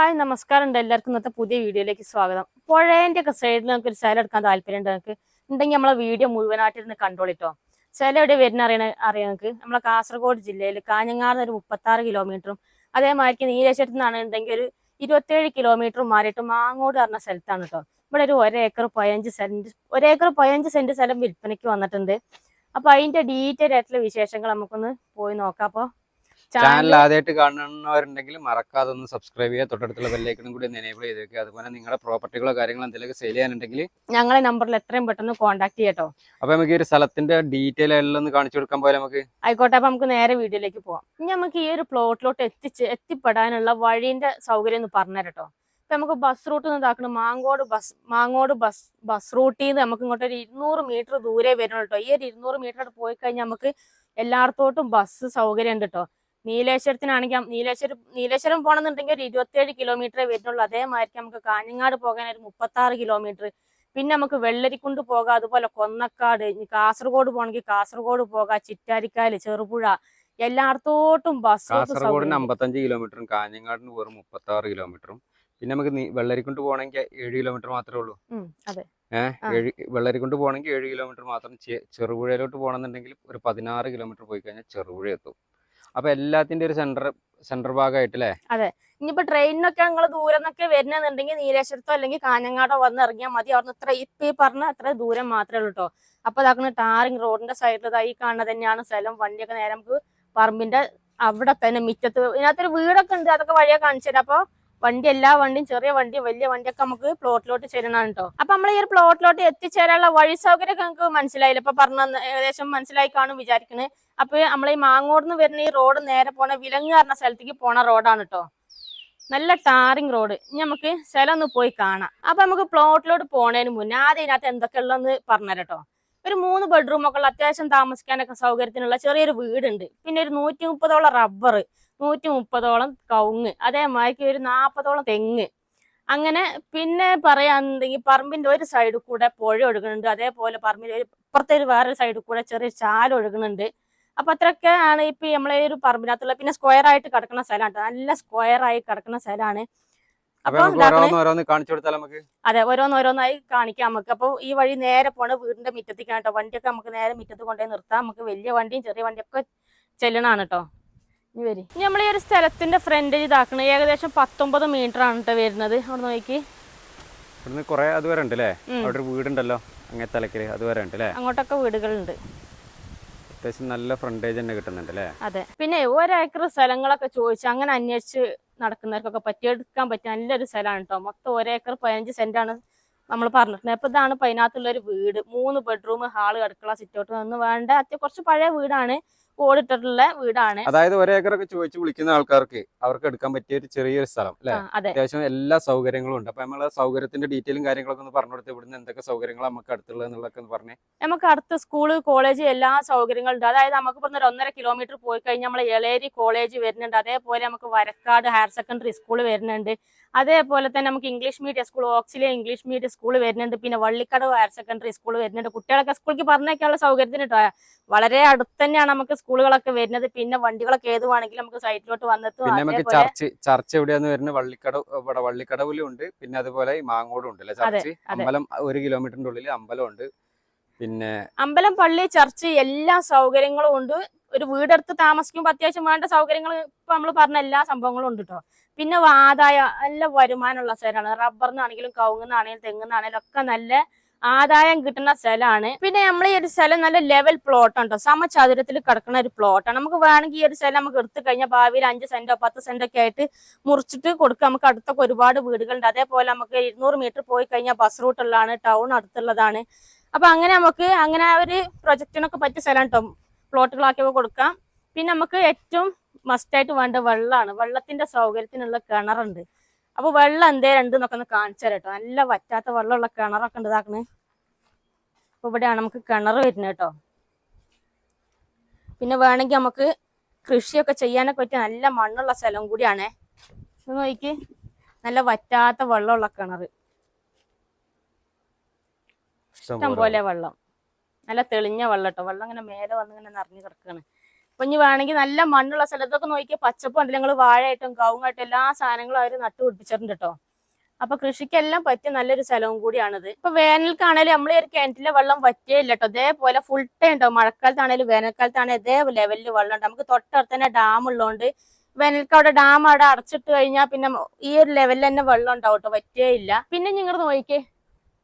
Hi നമസ്കാരം ഉണ്ട്. എല്ലാവർക്കും ഇന്നത്തെ പുതിയ വീഡിയോയിലേക്ക് സ്വാഗതം. പുഴേന്റെ ഒക്കെ സൈഡിൽ നമുക്ക് ഒരു സ്ഥലം എടുക്കാൻ താല്പര്യം ഉണ്ട് നിങ്ങൾക്ക്? ഉണ്ടെങ്കിൽ നമ്മളെ വീഡിയോ മുഴുവനായിട്ട് ഇരുന്ന് കണ്ടോളിട്ടോ സ്ഥലം എവിടെ വരുന്ന അറിയണ അറിയാം നിങ്ങൾക്ക്? നമ്മളെ കാസർഗോഡ് ജില്ലയിൽ കാഞ്ഞങ്ങാട് ഒരു മുപ്പത്താറ് കിലോമീറ്ററും അതേമാതിരി നീലേശ്വരത്ത് നിന്നാണ് ഉണ്ടെങ്കിൽ ഒരു ഇരുപത്തേഴ് കിലോമീറ്റർ മാറിയിട്ട് മാങ്ങോട് പറഞ്ഞ സ്ഥലത്താണ് കേട്ടോ ഇവിടെ ഒരു ഒരേക്കർ പതിനഞ്ച് സെന്റ് ഒരേക്കർ പതിനഞ്ച് സെന്റ് സ്ഥലം വിൽപ്പനയ്ക്ക് വന്നിട്ടുണ്ട്. അപ്പോൾ അതിന്റെ ഡീറ്റെയിൽ ആയിട്ടുള്ള വിശേഷങ്ങൾ നമുക്കൊന്ന് പോയി നോക്കാം. അപ്പൊ ചാനൽ ആദ്യമായിട്ട് കാണുന്നവരുണ്ടെങ്കിൽ മറക്കാതെ ഒന്ന് സബ്സ്ക്രൈബ് ചെയ്യുക. തൊട്ടടുത്തുള്ള ബെല്ലൈക്കണും കൂടി ഒന്ന് എനേബിൾ ചെയ്ത് വെക്കുക. അതുപോലെ നിങ്ങളുടെ പ്രോപ്പർട്ടികളോ കാര്യങ്ങളോ എന്തെങ്കിലും സെയിൽ ചെയ്യാനുണ്ടെങ്കിൽ ഞങ്ങളെ നമ്പറിൽ എത്രയും പെട്ടെന്ന് കോൺടാക്ട് ചെയ്യട്ടോ അപ്പൊ നമുക്ക് ഈ ഒരു സ്ഥലത്തിന്റെ ഡീറ്റെയിൽ എല്ലാം ഒന്ന് കാണിച്ചു കൊടുക്കാൻ പോലെ നമുക്ക്? ആയിക്കോട്ടെ അപ്പൊ നമുക്ക് നേരെ വീഡിയോയിലേക്ക് പോവാം. ഇനി നമുക്ക് ഈ ഒരു പ്ലോട്ടിലോട്ട് എത്തിച്ച് എത്തിപ്പെടാനുള്ള വഴിന്റെ സൗകര്യം ഒന്ന് ഇപ്പൊ നമുക്ക് ബസ് റൂട്ട് ഇതാക്കണം. Mankode bus Mangode bus bus റൂട്ടിൽ നിന്ന് നമുക്ക് ഇങ്ങോട്ട് ഒരു ഇരുന്നൂറ് മീറ്റർ ദൂരെ വരുന്നുള്ളൂ കേട്ടോ ഈ ഒരു ഇരുന്നൂറ് മീറ്റർ പോയി കഴിഞ്ഞാൽ നമുക്ക് എല്ലായിടത്തോട്ടും ബസ് സൗകര്യം ഉണ്ട് കേട്ടോ നീലേശ്വരത്തിനാണെങ്കിൽ നീലേശ്വരം നീലേശ്വരം പോകണമെന്നുണ്ടെങ്കിൽ ഒരു ഇരുപത്തിയേഴ് കിലോമീറ്ററേ വരുന്നുള്ളൂ. അതേമാതിരി നമുക്ക് കാഞ്ഞങ്ങാട് പോകാൻ ഒരു മുപ്പത്താറ് കിലോമീറ്റർ. പിന്നെ നമുക്ക് വെള്ളരിക്കുണ്ട് പോകാം. അതുപോലെ കൊന്നക്കാട് ഇനി കാസർഗോഡ് പോകണമെങ്കിൽ കാസർഗോഡ് പോകാം. ചിറ്റാരിക്കാൽ ചെറുപുഴ എല്ലായിടത്തോട്ടും ബസ് കാസർഗോഡിന് അമ്പത്തഞ്ച് കിലോമീറ്ററും കാഞ്ഞങ്ങാടിന് വെറും മുപ്പത്തി ആറ് കിലോമീറ്ററും. പിന്നെ നമുക്ക് വെള്ളരിക്കുണ്ട് പോകണമെങ്കിൽ ഏഴ് കിലോമീറ്റർ മാത്രമേ ഉള്ളൂ. ഏഹ്. ഏഴ് വെള്ളരിക്കുണ്ട് പോകണമെങ്കിൽ ഏഴ് കിലോമീറ്റർ മാത്രം ചെറുപുഴയിലോട്ട് പോകണമെന്നുണ്ടെങ്കിൽ ഒരു പതിനാറ് കിലോമീറ്റർ പോയി കഴിഞ്ഞാൽ ചെറുപുഴ എത്തും. അപ്പൊ എല്ലാത്തിന്റെ ഒരു സെന്റർ സെന്റർ ഭാഗമായിട്ട് അതെ. ഇനിയിപ്പോ ട്രെയിനിനൊക്കെ നിങ്ങൾ ദൂരം എന്നൊക്കെ വരുന്നെന്നുണ്ടെങ്കിൽ നീലേശ്വരത്തോ അല്ലെങ്കിൽ കാഞ്ഞങ്ങാടോ വന്ന് ഇറങ്ങിയാൽ മതി. അവിടെ ഇത്ര ഇപ്പൊ ഈ പറഞ്ഞ അത്ര ദൂരം മാത്രമേ ഉള്ളൂ കേട്ടോ അപ്പൊ ഇതാക്കുന്ന ടാറിങ് റോഡിന്റെ സൈഡിൽ ഈ കാണുന്നത് തന്നെയാണ് സ്ഥലം. വണ്ടിയൊക്കെ നേരെ നമുക്ക് പറമ്പിന്റെ അവിടെ തന്നെ മുറ്റത്ത്. ഇതിനകത്തൊരു വീടൊക്കെ ഉണ്ട്. അതൊക്കെ വഴിയെ കാണിച്ചു തരാം. അപ്പൊ വണ്ടി എല്ലാ വണ്ടിയും ചെറിയ വണ്ടി വലിയ വണ്ടിയൊക്കെ നമുക്ക് പ്ലോട്ടിലോട്ട് ചെല്ലണം കേട്ടോ അപ്പൊ നമ്മൾ ഈ ഒരു പ്ലോട്ടിലോട്ട് എത്തിച്ചേരാനുള്ള വഴി സൗകര്യം നമുക്ക് മനസ്സിലായില്ല? ഇപ്പൊ പറഞ്ഞ ഏകദേശം മനസ്സിലായി കാണും വിചാരിക്കണേ. അപ്പൊ നമ്മളെ ഈ മാങ്ങോട് നിന്ന് വരുന്ന ഈ റോഡ് നേരെ പോണ വിലങ്ങ് പറഞ്ഞ സ്ഥലത്തേക്ക് പോണ റോഡാണ് കേട്ടോ നല്ല ടാറിങ് റോഡ് ഇനി നമുക്ക് സ്ഥലം ഒന്ന് പോയി കാണാം. അപ്പൊ നമുക്ക് പ്ലോട്ടിലോട്ട് പോണതിന് മുന്നേ ആദ്യം ഇതിനകത്ത് എന്തൊക്കെ ഉള്ളതെന്ന് പറഞ്ഞുതരാം കേട്ടോ ഒരു മൂന്ന് ബെഡ്റൂം ഒക്കെ ഉള്ള അത്യാവശ്യം താമസിക്കാനൊക്കെ സൗകര്യത്തിനുള്ള ചെറിയൊരു വീടുണ്ട്. പിന്നെ ഒരു നൂറ്റി മുപ്പതോളം റബ്ബർ നൂറ്റി മുപ്പതോളം കവുങ്ങ് അതേമാതിരി ഒരു നാൽപ്പതോളം തെങ്ങ്. അങ്ങനെ പിന്നെ പറയാന്നുണ്ടെങ്കിൽ പറമ്പിന്റെ ഒരു സൈഡിൽ കൂടെ പുഴ ഒഴുകുന്നുണ്ട്. അതേപോലെ പറമ്പിന്റെ ഒരു ഇപ്പുറത്തെ ഒരു വേറൊരു സൈഡിൽ കൂടെ ചെറിയ ചാൽ ഒഴുകുന്നുണ്ട്. അപ്പൊ അത്രയൊക്കെ ആണ് ഇപ്പൊ നമ്മളെ ഒരു പറമ്പിനകത്തുള്ള പിന്നെ സ്ക്വയർ ആയിട്ട് കിടക്കുന്ന സ്ഥലമാണ് നല്ല സ്ക്വയർ ആയി കിടക്കുന്ന സ്ഥലമാണ്. അപ്പൊ അപ്പൊ ഓരോന്ന് ഓരോന്നായി അതെ കാണിക്കാം നമുക്ക്. അപ്പൊ ഈ വഴി നേരെ പോണ വീടിന്റെ മുറ്റത്തേക്കാണ് കേട്ടോ വണ്ടിയൊക്കെ നമുക്ക് നേരെ മുറ്റത്ത് കൊണ്ടുപോയി നിർത്താം. നമുക്ക് വലിയ വണ്ടിയും ചെറിയ വണ്ടിയൊക്കെ ചെല്ലണാണ് കേട്ടോ ഇനി വരി. ഇനി നമ്മൾ ഈ ഒരു സ്ഥലത്തിന്റെ ഫ്രണ്ടിൽ ഇതാക്കണ. ഏകദേശം പത്തൊമ്പത് മീറ്റർ ആണ് കേട്ടോ വരുന്നത്. അവിടെ നോക്കി. ഇവിടുന്ന് കുറെ അതുവരെ ഉണ്ട് അല്ലേ അവിടെ ഒരു വീടുണ്ടല്ലോ അങ്ങനെ തലക്കൽ അതുവരെ ഉണ്ട് അല്ലേ അങ്ങോട്ടൊക്കെ വീടുകളുണ്ട്. അത്യാവശ്യം നല്ല ഫ്രണ്ടേജ് തന്നെ കിട്ടുന്നുണ്ട് അല്ലേ? അതെ. പിന്നെ ഒരേക്കർ സ്ഥലങ്ങളൊക്കെ ചോദിച്ച് അങ്ങനെ അന്വേഷിച്ച് നടക്കുന്നവർക്കൊക്കെ പറ്റിയെടുക്കാൻ പറ്റിയ നല്ലൊരു സ്ഥലമാണ് കേട്ടോ മൊത്തം ഒരേക്കർ പതിനഞ്ച് സെന്റാണ് നമ്മൾ പറഞ്ഞിട്ടുണ്ട് അപ്പൊ ഇതാണ് അതിനകത്തുള്ള ഒരു വീട്. മൂന്ന് ബെഡ്റൂം ഹാൾ അടുക്കള സിറ്റൗട്ട് ഒന്നും വേണ്ട. അത്യാവശ്യം കുറച്ച് പഴയ വീടാണ്. ഓടിട്ടിട്ടുള്ള വീടാണ്. അതായത് ഒരേക്കറൊക്കെ ചോദിച്ചു വിളിക്കുന്ന ആൾക്കാർക്ക് അവർക്ക് എടുക്കാൻ പറ്റിയ ഒരു ചെറിയൊരു സ്ഥലം അല്ലെ? അത്യാവശ്യം എല്ലാ സൗകര്യങ്ങളും ഉണ്ട്. അപ്പൊ നമ്മളെ സൗകര്യത്തിന്റെ ഡീറ്റെയിലും കാര്യങ്ങളൊക്കെ ഒന്ന് പറഞ്ഞു കൊടുത്ത് ഇവിടുന്ന് എന്തൊക്കെ സൗകര്യങ്ങൾ നമുക്ക് അടുത്തുള്ളത് എന്നുള്ളതൊക്കെ പറഞ്ഞു. നമുക്ക് അടുത്ത് സ്കൂൾ കോളേജ് എല്ലാ സൗകര്യങ്ങളും ഉണ്ട്. അതായത് നമുക്ക് ഇവിടുന്ന് ഒരു ഒന്നര കിലോമീറ്റർ പോയി കഴിഞ്ഞാൽ നമ്മളെ എളേരി കോളേജ് വരുന്നുണ്ട്. അതേപോലെ നമുക്ക് വരക്കാട് ഹയർ സെക്കൻഡറി സ്കൂൾ വരുന്നുണ്ട്. അതേപോലെ തന്നെ നമുക്ക് ഇംഗ്ലീഷ് മീഡിയം സ്കൂൾ ഓക്സിലെ ഇംഗ്ലീഷ് മീഡിയം സ്കൂൾ വരുന്നുണ്ട്. പിന്നെ വള്ളിക്കടവ് ഹയർ സെക്കൻഡറി സ്കൂൾ വരുന്നുണ്ട്. കുട്ടികളൊക്കെ സ്കൂളിലേക്ക് പറഞ്ഞേക്കാനുള്ള സൗകര്യത്തിന് കേട്ടോ വളരെ അടുത്ത് തന്നെയാണ് നമുക്ക് സ്കൂളുകളൊക്കെ വരുന്നത്. പിന്നെ വണ്ടികളൊക്കെ ഏത് വേണമെങ്കിലും നമുക്ക് സൈറ്റിലോട്ട് വന്നെത്തും. നമുക്ക് ചർച്ച് ചർച്ച് എവിടെയാന്ന് വരുന്നത് വള്ളിക്കടവ് ഇവിടെ വള്ളിക്കടവിലും ഉണ്ട്. പിന്നെ അതുപോലെ ഈ മാങ്ങോടും ഉണ്ട് ചർച്ച് അമ്പലം ഒരു കിലോമീറ്ററിന്റെ ഉള്ളിൽ അമ്പലം ഉണ്ട്. പിന്നെ അമ്പലം പള്ളി ചർച്ച് എല്ലാ സൗകര്യങ്ങളും ഉണ്ട്. ഒരു വീടെടുത്ത് താമസിക്കുമ്പോൾ അത്യാവശ്യം വേണ്ട സൗകര്യങ്ങൾ ഇപ്പൊ നമ്മൾ പറഞ്ഞ എല്ലാ സംഭവങ്ങളും ഉണ്ട് കേട്ടോ പിന്നെ ആദായ നല്ല വരുമാനമുള്ള സ്ഥലമാണ്. റബ്ബറിനാണെങ്കിലും കവുങ്ങുന്നാണെങ്കിലും തെങ്ങുന്നാണെങ്കിലും ഒക്കെ നല്ല ആദായം കിട്ടുന്ന സ്ഥലമാണ്. പിന്നെ നമ്മൾ ഈ ഒരു സ്ഥലം നല്ല ലെവൽ പ്ലോട്ട് ഉണ്ടോ? സമചതുരത്തിൽ കിടക്കുന്ന ഒരു പ്ലോട്ടാണ് നമുക്ക് വേണമെങ്കിൽ ഈ ഒരു സ്ഥലം നമുക്ക് എടുത്തു കഴിഞ്ഞാൽ ഭാവിയിൽ അഞ്ച് സെന്റോ പത്ത് സെന്റോ ഒക്കെ ആയിട്ട് മുറിച്ചിട്ട് കൊടുക്കുക നമുക്ക് അടുത്തൊക്കെ ഒരുപാട് വീടുകളുണ്ട്. അതേപോലെ നമുക്ക് ഇരുന്നൂറ് മീറ്റർ പോയി കഴിഞ്ഞാൽ ബസ് റൂട്ടുള്ളതാണ് ടൗൺ അടുത്തുള്ളതാണ്. അപ്പൊ അങ്ങനെ നമുക്ക് അങ്ങനെ ഒരു പ്രൊജക്റ്റിനൊക്കെ പറ്റിയ സ്ഥലം കേട്ടോ പ്ലോട്ടുകളാക്കി കൊടുക്കാം. പിന്നെ നമുക്ക് ഏറ്റവും മസ്റ്റായിട്ട് വേണ്ട വെള്ളമാണ് വെള്ളത്തിന്റെ സൗകര്യത്തിനുള്ള കിണറുണ്ട്. അപ്പൊ വെള്ളം എന്തേ ഉണ്ട് എന്നൊക്കെ ഒന്ന് കാണിച്ചു തരാം കേട്ടോ നല്ല വറ്റാത്ത വെള്ളമുള്ള കിണറൊക്കെ ഉണ്ട് ഇതാക്കണേ. അപ്പൊ ഇവിടെയാണ് നമുക്ക് കിണർ വരുന്നത് കേട്ടോ. പിന്നെ വേണമെങ്കിൽ നമുക്ക് കൃഷിയൊക്കെ ചെയ്യാനൊക്കെ പറ്റിയ നല്ല മണ്ണുള്ള സ്ഥലം കൂടിയാണേ. നോക്കി നല്ല വറ്റാത്ത വെള്ളമുള്ള കിണർ ഇഷ്ടം പോലെ വെള്ളം. നല്ല തെളിഞ്ഞ വെള്ളം കേട്ടോ. വെള്ളം ഇങ്ങനെ മേലെ വന്ന് ഇങ്ങനെ നിറഞ്ഞു കിടക്കാണ്. അപ്പൊ ഇനി വേണമെങ്കിൽ നല്ല മണ്ണുള്ള സ്ഥലത്തൊക്കെ നോക്കിയാൽ പച്ചപ്പ് ഉണ്ടല്ലോ ഞങ്ങൾ വാഴയായിട്ടും കവുങ്ങായിട്ടും എല്ലാ സാധനങ്ങളും അവർ നട്ടു പിടിപ്പിച്ചിട്ടുണ്ട് കേട്ടോ അപ്പൊ കൃഷിക്കെല്ലാം പറ്റിയ നല്ലൊരു സ്ഥലവും കൂടിയാണിത്. ഇപ്പൊ വേനൽക്കാണേലും നമ്മളെ ഒരു കിണറ്റിലെ വെള്ളം വറ്റിയില്ല കേട്ടോ ഇതേപോലെ ഫുൾ ടൈം ഉണ്ടാവും മഴക്കാലത്താണേലും വേനൽക്കാലത്താണേലും ഇതേ ലെവലിൽ വെള്ളം ഉണ്ട്. നമുക്ക് തൊട്ടടുത്ത് തന്നെ ഡാം ഉള്ളതുകൊണ്ട് വേനൽക്ക് അവിടെ ഡാം അവിടെ അടച്ചിട്ട് കഴിഞ്ഞാൽ പിന്നെ ഈ ഒരു ലെവലിൽ തന്നെ വെള്ളം ഉണ്ടാവും കേട്ടോ പറ്റേ ഇല്ല പിന്നെ നിങ്ങൾ നോക്കിക്കേ.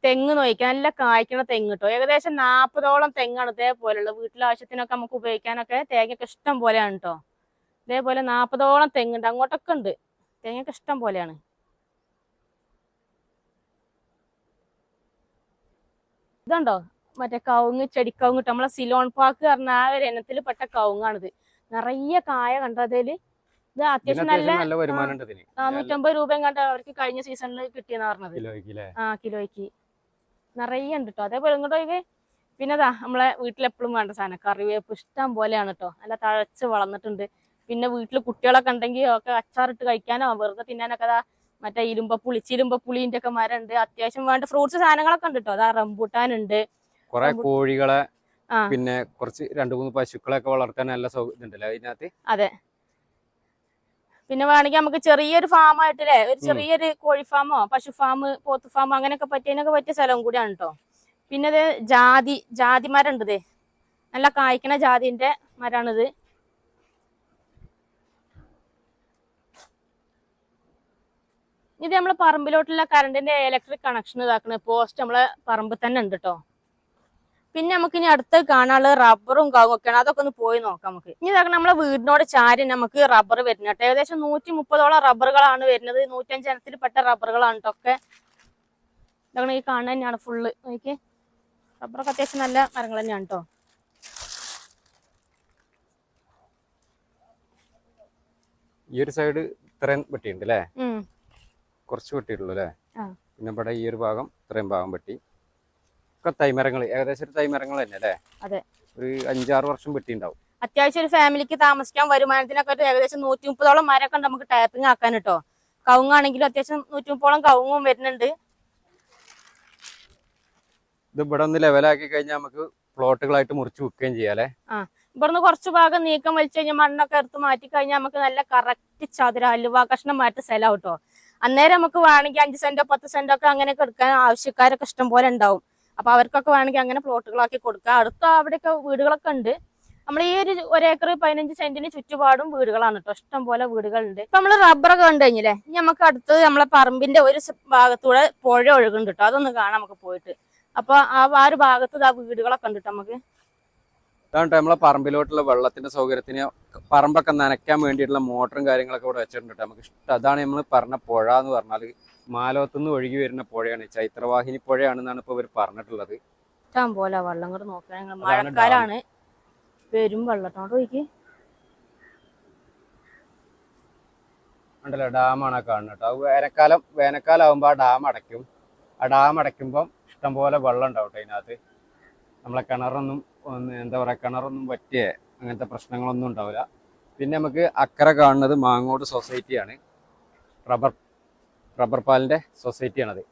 തെങ്ങ് നോക്കി നല്ല കായ്ക്കണ തെങ്ങ് കിട്ടും ഏകദേശം നാൽപ്പതോളം തെങ്ങാണ് ഇതേപോലെയുള്ള വീട്ടിലെ ആവശ്യത്തിനൊക്കെ നമുക്ക് ഉപയോഗിക്കാനൊക്കെ തേങ്ങയൊക്കെ ഇഷ്ടം പോലെയാണ് കേട്ടോ ഇതേപോലെ നാൽപ്പതോളം തെങ്ങുണ്ട് അങ്ങോട്ടൊക്കെ ഉണ്ട് തേങ്ങയൊക്കെ ഇഷ്ടം പോലെയാണ്. ഇതുണ്ടോ? മറ്റേ കവുങ്ങ് ചെടിക്കവുങ്ങ് കിട്ടും നമ്മളെ സിലോൺ പാക്ക് പറഞ്ഞ ആ ഒരു ഇനത്തിൽ പെട്ട കവുങ്ങാണിത് നിറയെ കായ കണ്ടതിൽ ഇത് അത്യാവശ്യം നല്ല നാനൂറ്റമ്പത് രൂപയും കണ്ട അവർക്ക് കഴിഞ്ഞ സീസണിൽ കിട്ടിയെന്ന് പറഞ്ഞത്. ആ കിലോയ്ക്ക്. നിറയെ ഉണ്ട് കേട്ടോ അതേപോലെ ഇങ്ങോട്ടോ പിന്നെ പിന്നെതാ നമ്മളെ വീട്ടിലെപ്പോഴും വേണ്ട സാധനം. കറിവേപ്പ് ഇഷ്ടം പോലെയാണ് കേട്ടോ നല്ല തഴച്ച് വളർന്നിട്ടുണ്ട്. പിന്നെ വീട്ടിൽ കുട്ടികളൊക്കെ ഉണ്ടെങ്കിൽ ഒക്കെ അച്ചാറിട്ട് കഴിക്കാനോ വെറുതെ തിന്നാനൊക്കെ അതാ മറ്റേ ഇരുമ്പപ്പുളി ചിരുമ്പപ്പുളിന്റെ ഒക്കെ മരം ഉണ്ട് അത്യാവശ്യം വേണ്ട ഫ്രൂട്ട്സ് സാധനങ്ങളൊക്കെ ഉണ്ട് കേട്ടോ അതാ റംബൂട്ടാൻ ഉണ്ട്. കുറെ കോഴികളെ പിന്നെ കുറച്ച് രണ്ടു മൂന്ന് പശുക്കളൊക്കെ വളർത്താൻ നല്ല സൗകര്യം ഉണ്ടല്ലോ അതിനകത്ത്? പിന്നെ വേണമെങ്കിൽ നമുക്ക് ചെറിയൊരു ഫാം ആയിട്ടില്ലേ? ഒരു ചെറിയൊരു കോഴി ഫാമോ പശു ഫാം പോത്ത് ഫാം അങ്ങനെയൊക്കെ പറ്റിയതിനൊക്കെ പറ്റിയ സ്ഥലവും കൂടിയാണ് കേട്ടോ പിന്നെ ഇത് ജാതി ജാതി മരം ഉണ്ട് നല്ല കായ്ക്കണ ജാതിന്റെ മരാണിത്. ഇത് നമ്മളെ പറമ്പിലോട്ടുള്ള കറണ്ടിന്റെ ഇലക്ട്രിക് കണക്ഷൻ ഇതാക്കണ. പോസ്റ്റ് നമ്മളെ പറമ്പ് തന്നെ ഉണ്ട് കേട്ടോ പിന്നെ നമുക്ക് ഇനി അടുത്ത് കാണാനുള്ള റബ്ബറും കാവും ഒക്കെയാണ്. അതൊക്കെ ഒന്ന് പോയി നോക്കാം നമുക്ക്. ഇനി ഇതൊക്കെ നമ്മുടെ വീടിനോട് ചാരി നമുക്ക് റബ്ബർ വരുന്നത് കേട്ടോ. ഏകദേശം നൂറ്റി മുപ്പതോളം റബ്ബറുകളാണ് വരുന്നത്. നൂറ്റഞ്ച് പെട്ട റബ്ബറുകളാണ് ഇതൊക്കെ ഒക്കെ. ഇതൊക്കെ ഈ കാണുന്ന തന്നെയാണ് ഫുള്ള് നോക്കി റബ്ബറൊക്കെ അത്യാവശ്യം നല്ല മരങ്ങൾ തന്നെയാണ് കേട്ടോ ഈ ഒരു സൈഡ് ഇത്രയും വെട്ടിയിട്ടുണ്ട് അല്ലേ കുറച്ച് വെട്ടിയിട്ടുള്ളൂ അല്ലേ. പിന്നെ ഇവിടെ ഈ ഒരു ഭാഗം ഇത്രയും ഭാഗം വെട്ടി. ഒക്കെ തൈമരങ്ങൾ ഏകദേശം ഒരു തൈമരങ്ങൾ തന്നെ അല്ലേ? അതെ. ഒരു അഞ്ചാറ് വർഷം വെട്ടിണ്ടാവും അത്യാവശ്യം ഒരു ഫാമിലിക്ക് താമസിക്കാൻ വരുമാനത്തിനൊക്കെ ഒരു ഏകദേശം നൂറ്റി മുപ്പതോളം മരമൊക്കെ നമുക്ക് ടാപ്പിംഗ് ആക്കാൻ കേട്ടോ കവുങ്ങാണെങ്കിലും അത്യാവശ്യം നൂറ്റി മുപ്പതോളം കവുങ്ങും വരുന്നുണ്ട്. ഇത് ഇവിടെ ഒന്ന് ലെവലാക്കി കഴിഞ്ഞാൽ നമുക്ക് പ്ലോട്ടുകളായിട്ട് മുറിച്ച് വിൽക്കുകയും ചെയ്യാം ഇവിടെ ഇവിടുന്ന് കുറച്ച് ഭാഗം നീക്കം വലിച്ചു കഴിഞ്ഞാൽ മണ്ണൊക്കെ എടുത്ത് മാറ്റി കഴിഞ്ഞാൽ നമുക്ക് നല്ല കറക്റ്റ് ചതുര അലുവ കഷ്ണം മാറ്റി സ്ഥലം കേട്ടോ അന്നേരം നമുക്ക് വേണമെങ്കിൽ അഞ്ച് സെന്റോ പത്ത് സെന്റോ ഒക്കെ അങ്ങനെയൊക്കെ എടുക്കാൻ ആവശ്യക്കാരൊക്കെ ഇഷ്ടം പോലെ ഉണ്ടാവും. അപ്പൊ അവർക്കൊക്കെ വേണമെങ്കിൽ അങ്ങനെ പ്ലോട്ടുകളാക്കി കൊടുക്കാം. അടുത്ത അവിടെയൊക്കെ വീടുകളൊക്കെ ഉണ്ട്. നമ്മൾ ഈ ഒരു ഒരേക്കർ പതിനഞ്ച് സെന്റിന് ചുറ്റുപാടും വീടുകളാണ് കേട്ടോ ഇഷ്ടം പോലെ വീടുകളുണ്ട്. ഇപ്പൊ നമ്മൾ റബ്ബറൊക്കെ കണ്ടു കഴിഞ്ഞില്ലേ? നമുക്ക് അടുത്ത് നമ്മളെ പറമ്പിന്റെ ഒരു ഭാഗത്തൂടെ പുഴ ഒഴുകുന്നുണ്ട് കേട്ടോ അതൊന്ന് കാണാം നമുക്ക് പോയിട്ട്. അപ്പൊ ആ ഒരു ഭാഗത്ത് ആ വീടുകളൊക്കെ ഉണ്ട് നമുക്ക്. അതാണ് നമ്മളെ പറമ്പിലോട്ടുള്ള വെള്ളത്തിന്റെ സൗകര്യത്തിന് പറമ്പൊക്കെ നനയ്ക്കാൻ വേണ്ടിയിട്ടുള്ള മോട്ടറും കാര്യങ്ങളൊക്കെ ഇവിടെ വെച്ചിട്ടുണ്ട് ട്ടോ. നമുക്ക് ഇഷ്ടം അതാണ് നമ്മൾ പറഞ്ഞ പുഴ എന്ന് പറഞ്ഞാൽ മാലോത്തുനിന്ന് ഒഴുകി വരുന്ന പുഴയാണ് ചൈത്രവാഹിനി പുഴയാണെന്നാണ് ഇപ്പോൾ ഇവർ പറഞ്ഞിട്ടുള്ളത്. ഇഷ്ടം പോലെ വെള്ളം കൂടെ അതാണ് മഴക്കാലാണ്. വരും വെള്ളത്തോണ്ട് ഉണ്ടല്ലോ ഡാമാണ് കാണുന്നത് കേട്ടോ. വേനൽക്കാലം വേനൽക്കാലം ആകുമ്പോൾ ആ ഡാം അടയ്ക്കും. ആ ഡാം അടയ്ക്കുമ്പം ഇഷ്ടംപോലെ വെള്ളം ഉണ്ടാവും അതിനകത്ത്. നമ്മളെ കിണറൊന്നും എന്താ പറയുക കിണറൊന്നും പറ്റിയ അങ്ങനത്തെ പ്രശ്നങ്ങളൊന്നും ഉണ്ടാവില്ല. പിന്നെ നമുക്ക് അക്കരെ കാണുന്നത് മാങ്ങോട് സൊസൈറ്റിയാണ്. റബ്ബർ റബ്ബർ പാലിന്റെ സൊസൈറ്റിയാണത്.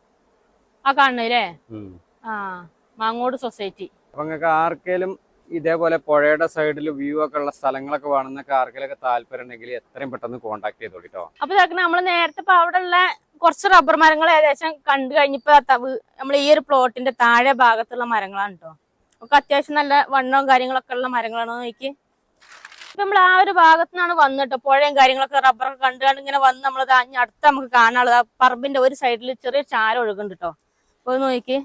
ആ കാണുന്നല്ലേ ആ മാങ്ങോട് സൊസൈറ്റി. അപ്പൊ നിങ്ങൾക്ക് ആർക്കേലും ഇതേപോലെ പുഴയുടെ സൈഡിൽ വ്യൂ ഒക്കെ ഉള്ള സ്ഥലങ്ങളൊക്കെ വേണമെന്നൊക്കെ ആർക്കെങ്കിലൊക്കെ താല്പര്യം ഉണ്ടെങ്കിൽ എത്രയും പെട്ടെന്ന് കോൺടാക്ട് ചെയ്തോളൂ കേട്ടോ അപ്പൊ നമ്മൾ നേരത്തെ ഇപ്പൊ അവിടെ ഉള്ള കുറച്ച് റബ്ബർ മരങ്ങൾ ഏകദേശം കണ്ടു കഴിഞ്ഞപ്പോ നമ്മൾ ഈ ഒരു പ്ലോട്ടിന്റെ താഴെ ഭാഗത്തുള്ള മരങ്ങളാണ് കേട്ടോ ഒക്കെ അത്യാവശ്യം നല്ല വണ്ണവും കാര്യങ്ങളൊക്കെ ഉള്ള മരങ്ങളാണ് നോക്കി നമ്മൾ ആ ഒരു ഭാഗത്തു നിന്നാണ് വന്നിട്ട്. പുഴയും കാര്യങ്ങളൊക്കെ റബ്ബറൊക്കെ കണ്ടു കണ്ട് ഇങ്ങനെ വന്ന് നമ്മൾ അടുത്ത് നമുക്ക് കാണാനുള്ളത് പറമ്പിന്റെ ഒരു സൈഡിൽ ചെറിയ ചാരം ഒഴുകുന്നുണ്ട്? കേട്ടോ അപ്പൊ നോക്കി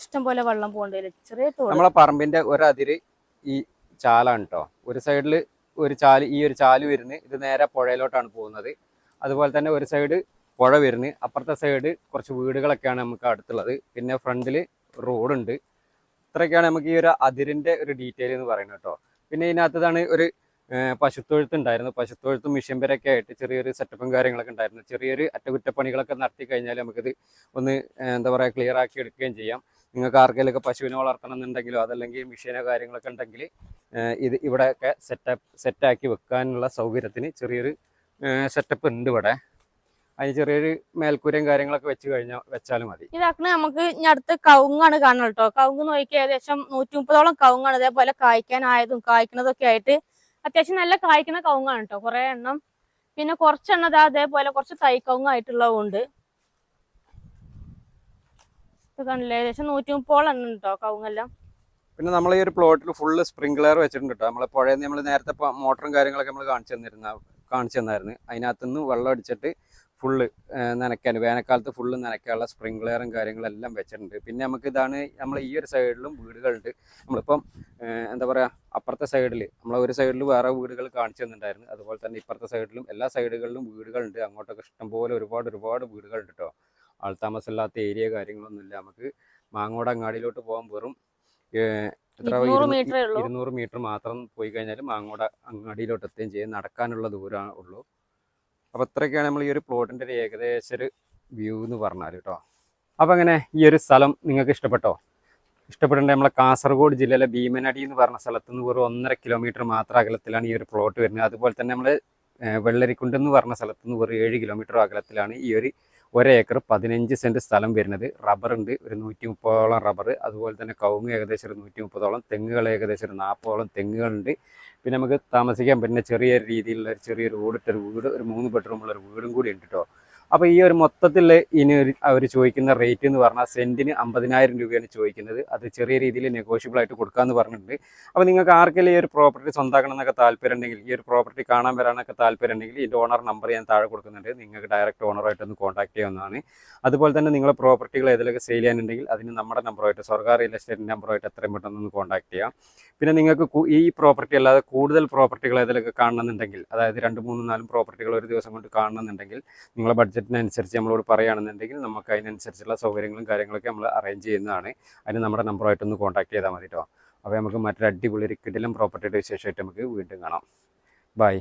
ഇഷ്ടം പോലെ വെള്ളം പോകണ്ടേ ചെറിയ നമ്മളെ പറമ്പിന്റെ ഒരതിര് ഈ ചാലാണ് കേട്ടോ ഒരു സൈഡിൽ ഒരു ചാൽ ഈ ഒരു ചാൽ വരുന്നത് ഇത് നേരെ പുഴയിലോട്ടാണ് പോകുന്നത്. അതുപോലെ തന്നെ ഒരു സൈഡ് പുഴ വരുന്നത് അപ്പുറത്തെ സൈഡ് കുറച്ച് വീടുകളൊക്കെയാണ് നമുക്ക് അടുത്തുള്ളത്. പിന്നെ ഫ്രണ്ടിൽ റോഡുണ്ട്. ഇത്രയൊക്കെയാണ് നമുക്ക് ഈ ഒരു അതിരിന്റെ ഒരു ഡീറ്റെയിൽ എന്ന് പറയുന്നത് കേട്ടോ പിന്നെ ഇതിനകത്താണ് ഒരു പശുത്തൊഴുത്ത് ഉണ്ടായിരുന്നു. പശുത്തൊഴുത്തും മിഷ്യൻ പേരൊക്കെ ആയിട്ട് ചെറിയൊരു സെറ്റപ്പും കാര്യങ്ങളൊക്കെ ഉണ്ടായിരുന്നു. ചെറിയൊരു അറ്റകുറ്റപ്പണികളൊക്കെ നടത്തി കഴിഞ്ഞാൽ നമുക്കിത് ഒന്ന് എന്താ പറയുക ക്ലിയർ ആക്കി എടുക്കുകയും ചെയ്യാം. നിങ്ങൾക്ക് ആർക്കെങ്കിലുമൊക്കെ പശുവിനെ വളർത്തണം എന്നുണ്ടെങ്കിലോ അതല്ലെങ്കിൽ മിഷീനോ കാര്യങ്ങളൊക്കെ ഉണ്ടെങ്കിൽ ഇത് ഇവിടെയൊക്കെ സെറ്റപ്പ് സെറ്റാക്കി വെക്കാനുള്ള സൗകര്യത്തിന് ചെറിയൊരു സെറ്റപ്പ് ഉണ്ട് ഇവിടെ. അതിന് ചെറിയൊരു മേൽക്കൂരയും കാര്യങ്ങളൊക്കെ വെച്ച് കഴിഞ്ഞാൽ വെച്ചാലും മതി. ഇതാക്കണ നമുക്ക് ഇനി അടുത്ത് കവുങ്ങാണ് കാണണം കേട്ടോ. കവുങ്ങ് നോക്കി ഏകദേശം നൂറ്റി മുപ്പതോളം കവുങ്ങാണ് ഇതേപോലെ കായ്ക്കാനായതും കായ്ക്കുന്നതൊക്കെ ആയിട്ട് അത്യാവശ്യം നല്ല കായ്ക്കുന്ന കവുങ്ങാണ് കേട്ടോ. കുറെ എണ്ണം. പിന്നെ കുറച്ചെണ്ണം ദാ അതേപോലെ കുറച്ച് തൈ കവുങ്ങായിട്ടുള്ളതുണ്ട് ഇത് കണ്ടില്ലേ? ഏകദേശം നൂറ്റി മുപ്പോളം എണ്ണം കേട്ടോ കവുങ്ങെല്ലാം? പിന്നെ നമ്മൾ ഈ ഒരു പ്ലോട്ടിൽ ഫുള്ള് സ്പ്രിംഗ്ലർ വെച്ചിട്ടുണ്ട് കേട്ടോ. നമ്മളെ പുഴയിൽ നമ്മൾ നേരത്തെ മോട്ടറും കാര്യങ്ങളൊക്കെ നമ്മൾ കാണിച്ചു തന്നിരുന്ന കാണിച്ചു തന്നായിരുന്നു. അതിനകത്തുനിന്ന് വെള്ളം അടിച്ചിട്ട് ഫുള്ള് നനയ്ക്കാൻ വേനൽക്കാലത്ത് ഫുള്ള് നനയ്ക്കാനുള്ള സ്പ്രിംഗ്ലെയറും കാര്യങ്ങളെല്ലാം വെച്ചിട്ടുണ്ട്. പിന്നെ നമുക്ക് ഇതാണ് നമ്മൾ ഈ ഒരു സൈഡിലും വീടുകളുണ്ട്. നമ്മളിപ്പം എന്താ പറയുക അപ്പുറത്തെ സൈഡിൽ നമ്മൾ ഒരു സൈഡിൽ വേറെ വീടുകൾ കാണിച്ചു തന്നിട്ടുണ്ടായിരുന്നു. അതുപോലെ തന്നെ ഇപ്പുറത്തെ സൈഡിലും എല്ലാ സൈഡുകളിലും വീടുകളുണ്ട്. അങ്ങോട്ടൊക്കെ ഇഷ്ടംപോലെ ഒരുപാട് ഒരുപാട് വീടുകളുണ്ട് കേട്ടോ ആൾതാമസമില്ലാത്ത ഏരിയ കാര്യങ്ങളൊന്നുമില്ല. നമുക്ക് മാങ്ങോട് അങ്ങാടിയിലോട്ട് പോകാൻ വെറും എത്ര ഇരുന്നൂറ് മീറ്റർ മാത്രം പോയി കഴിഞ്ഞാൽ മാങ്ങോട് അങ്ങാടിയിലോട്ട് എത്തുകയും ചെയ്യും. നടക്കാനുള്ള ദൂരമാണ് ഉള്ളൂ. അപ്പോൾ ഇത്രയൊക്കെയാണ് നമ്മൾ ഈ ഒരു പ്ലോട്ടിന്റെ ഒരു ഏകദേശം ഒരു വ്യൂ എന്ന് പറഞ്ഞാൽ കേട്ടോ അപ്പോൾ അങ്ങനെ ഈ ഒരു സ്ഥലം നിങ്ങൾക്ക് ഇഷ്ടപ്പെട്ടോ? ഇഷ്ടപ്പെടേണ്ട നമ്മളെ കാസർഗോഡ് ജില്ലയിലെ ഭീമനടി എന്ന് പറഞ്ഞ സ്ഥലത്ത് നിന്ന് വെറും ഒന്നര കിലോമീറ്റർ മാത്രം അകലത്തിലാണ് ഈ ഒരു പ്ലോട്ട് വരുന്നത്. അതുപോലെ തന്നെ നമ്മൾ വെള്ളരിക്കുണ്ട് എന്ന് പറഞ്ഞ സ്ഥലത്ത് നിന്ന് വെറും ഏഴ് കിലോമീറ്റർ അകലത്തിലാണ് ഈ ഒരു ഒരേക്കർ പതിനഞ്ച് സെന്റ് സ്ഥലം വരുന്നത്. റബ്ബർ ഉണ്ട് ഒരു നൂറ്റി മുപ്പതോളം റബ്ബർ അതുപോലെ തന്നെ കവുങ്ങ് ഏകദേശം ഒരു നൂറ്റി മുപ്പതോളം തെങ്ങുകൾ ഏകദേശം ഒരു നാൽപ്പതോളം തെങ്ങുകളുണ്ട്. പിന്നെ നമുക്ക് താമസിക്കാൻ പറ്റുന്ന ചെറിയ രീതിയിലുള്ള ഒരു ചെറിയൊരു ഓടിട്ടൊരു വീട് ഒരു മൂന്ന് ബെഡ്റൂമുള്ള ഒരു വീടും കൂടി ഉണ്ട് കേട്ടോ അപ്പോൾ ഈ ഒരു മൊത്തത്തിൽ ഇനി ഒരു അവർ ചോദിക്കുന്ന റേറ്റ് എന്ന് പറഞ്ഞാൽ സെന്റിന് അമ്പതിനായിരം രൂപയാണ് ചോദിക്കുന്നത്. അത് ചെറിയ രീതിയിൽ നെഗോഷ്യബിൾ ആയിട്ട് കൊടുക്കാമെന്ന് പറഞ്ഞിട്ടുണ്ട്. അപ്പോൾ നിങ്ങൾക്ക് ആർക്കെങ്കിലും ഈ ഒരു പ്രോപ്പർട്ടി സ്വന്തമാക്കണം എന്നൊക്കെ താല്പര്യം ഉണ്ടെങ്കിൽ ഈ ഒരു പ്രോപ്പർട്ടി കാണാൻ വരാനൊക്കെ താല്പര്യം ഉണ്ടെങ്കിൽ ഇതിന്റെ ഓണർ നമ്പർ ഞാൻ താഴെ കൊടുക്കുന്നുണ്ട്. നിങ്ങൾക്ക് ഡയറക്റ്റ് ഓണറായിട്ട് ഒന്ന് കോൺടാക്ട് ചെയ്യാവുന്നതാണ്. അതുപോലെ തന്നെ നിങ്ങളെ പ്രോപ്പർട്ടികൾ ഏതിലൊക്കെ സെയിൽ ചെയ്യാനുണ്ടെങ്കിൽ അതിന് നമ്മുടെ നമ്പറുമായിട്ട് സർക്കാർ റിയൽ എസ്റ്റേറ്റിന്റെ നമ്പറുമായിട്ട് എത്രയും പെട്ടെന്ന് ഒന്ന് കോൺടാക്ട് ചെയ്യാം. പിന്നെ നിങ്ങൾക്ക് ഈ പ്രോപ്പർട്ടി അല്ലാതെ കൂടുതൽ പ്രോപ്പർട്ടികൾ ഏതിലൊക്കെ കാണണമെന്നുണ്ടെങ്കിൽ അതായത് രണ്ട് മൂന്നും നാലും പ്രോപ്പർട്ടികൾ ഒരു ദിവസം കൊണ്ട് കാണണമെന്നുണ്ടെങ്കിൽ നിങ്ങളെ ബഡ്ജറ്റിനനുസരിച്ച് നമ്മളോട് പറയുകയാണെന്നുണ്ടെങ്കിൽ നമുക്ക് അതിനനുസരിച്ചുള്ള സൗകര്യങ്ങളും കാര്യങ്ങളൊക്കെ നമ്മൾ അറേഞ്ച് ചെയ്യുന്നതാണ്. അതിന് നമ്മുടെ നമ്പറുമായിട്ടൊന്ന് കോൺടാക്ട് ചെയ്താൽ മതി കേട്ടോ അപ്പോൾ നമുക്ക് മറ്റൊരു അടിപൊളി ഒരു കിടിലം പ്രോപ്പർട്ടിയുടെ വിശേഷമായിട്ട് നമുക്ക് വീണ്ടും കാണാം. ബൈ